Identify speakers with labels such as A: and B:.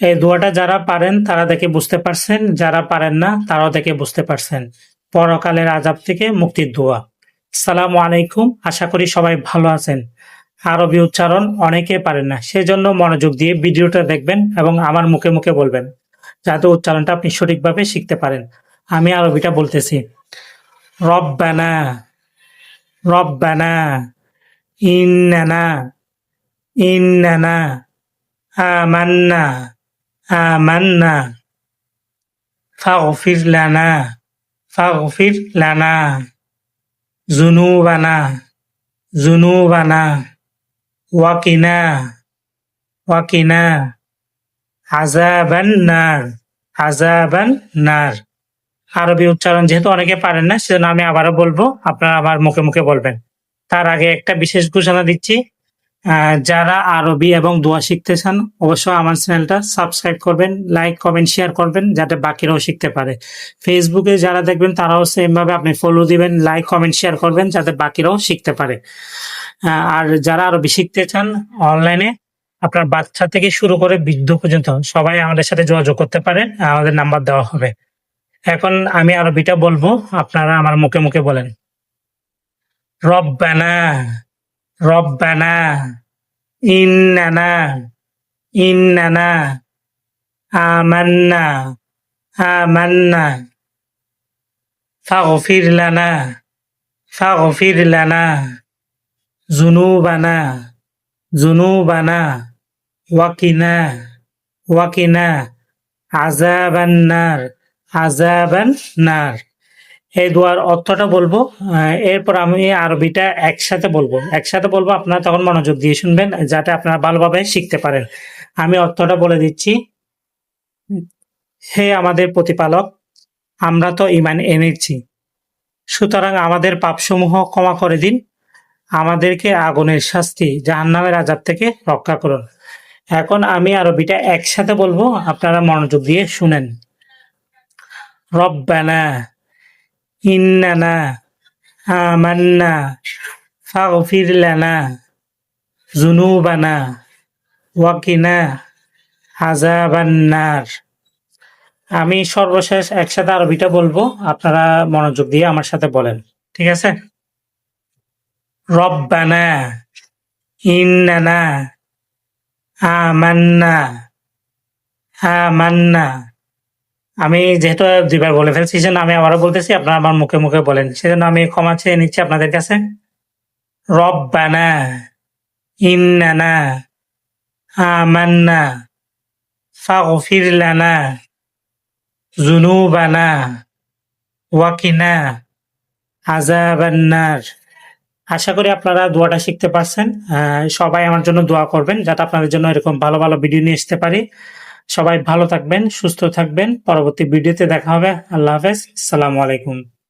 A: এই দোয়াটা যারা পারেন, তারা দেখে বুঝতে পারছেন। যারা পারেন না, তারাও দেখে বুঝতে পারছেন। পরকালের আজাব থেকে মুক্তির দোয়া। সালাম আলাইকুম। আশা করি সবাই ভালো আছেন। আরবি উচ্চারণ, অনেকে পারেন না। সেজন্য মনোযোগ দিয়ে ভিডিওটা দেখবেন এবং আমার মুখে মুখে বলবেন, যাতে উচ্চারণটা আপনি সঠিকভাবে শিখতে পারেন। আমি আরবিটা বলতেছি। রব্বানা রব্বানা, ইন্নানা ইন্নানা, আমান্না আমান্না ফাগফির লানা ফাগফির লানা জুনুবানা জুনুবানা ওয়াকিনা ওয়াকিনা আজাবান নার আরবি উচ্চারণ যেহেতু অনেকে পারেন না, সেজন্য আমি আবারও বলব, আপনারা আমার মুখে মুখে বলবেন। তার আগে একটা বিশেষ ঘোষণা দিচ্ছি যারা আরবি এবং দোয়া শিখতে চান, অবশ্যই আমার চ্যানেলটা সাবস্ক্রাইব করবেন লাইক কমেন্ট শেয়ার করবেন, যাতে বাকিরাও শিখতে পারে। ফেসবুকে যারা দেখবেন, তারাও সেমভাবে আপনি ফলো দিবেন লাইক কমেন্ট শেয়ার করবেন, যাতে বাকিরাও শিখতে পারে। আর যারা আরবি শিখতে চান অনলাইনে আপনার বাচ্চা থেকে শুরু করে বৃদ্ধ পর্যন্ত সবাই আমাদের সাথে যোগাযোগ করতে পারেন, আমাদের নাম্বার দেওয়া হবে। এখন আমি আরবিটা বলব, আপনারা আমার মুখে মুখে বলেন। রব্বানা। রব্বানা, ইন্নানা ইন্নানা, আমান্না আমান্না। ফাগফির লানা ফাগফির লানা। জুনুবানা জুনুবানা। ওয়াকিনা ওয়াকিনা। আজাবান নার আজাবান নার। এই দোয়ার অর্থটা বলব। এরপর আমি আরবিটা একসাথে বলব। একসাথে বলব, আপনারা তখন মনোযোগ দিয়ে শুনবেন, যাতে আপনারা ভালোভাবে শিখতে পারেন। আমি অর্থটা বলে দিচ্ছি। হে আমাদের প্রতিপালক, আমরা তো ইমান এনেছি। সুতরাং আমাদের পাপসমূহ ক্ষমা করে দিন। আমাদেরকে আগুনের শাস্তি জাহান্নামের আজাব থেকে রক্ষা করুন। এখন আমি আরবিটা একসাথে বলব, আপনারা মনোযোগ দিয়ে শুনেন। রব্বানা। ইন্নানা আমান্না, ফাগফির লানা জুনুবানা ওয়াকিনা আজাবান নার আমি সর্বশেষ একসাথে আরবিটা বলব, আপনারা মনোযোগ দিয়ে আমার সাথে বলেন, ঠিক আছে? রব্বানা ইন্নানা আমান্না আমান্না। আমি যেহেতু দুইবার বলে ফেলছি, সেজন্য আমি আবারও বলতেছি, আপনারা আমার মুখে মুখে বলেন। সেজন্য আমি ক্ষমা চেয়ে নিচ্ছি আপনাদের কাছে। রব্বানা, ইন্নানা, আমান্না, ফাগফির জুনুবানা ওয়াকিনা আজাবান নার আশা করি আপনারা দোয়াটা শিখতে পারছেন। সবাই আমার জন্য দোয়া করবেন, যাতে আপনাদের জন্য এরকম ভালো ভালো ভিডিও নিয়ে আসতে পারি। সবাই ভালো থাকবেন সুস্থ থাকবেন। পরবর্তী ভিডিওতে দেখা হবে। আল্লাহ হাফেজ। সালামু আলাইকুম।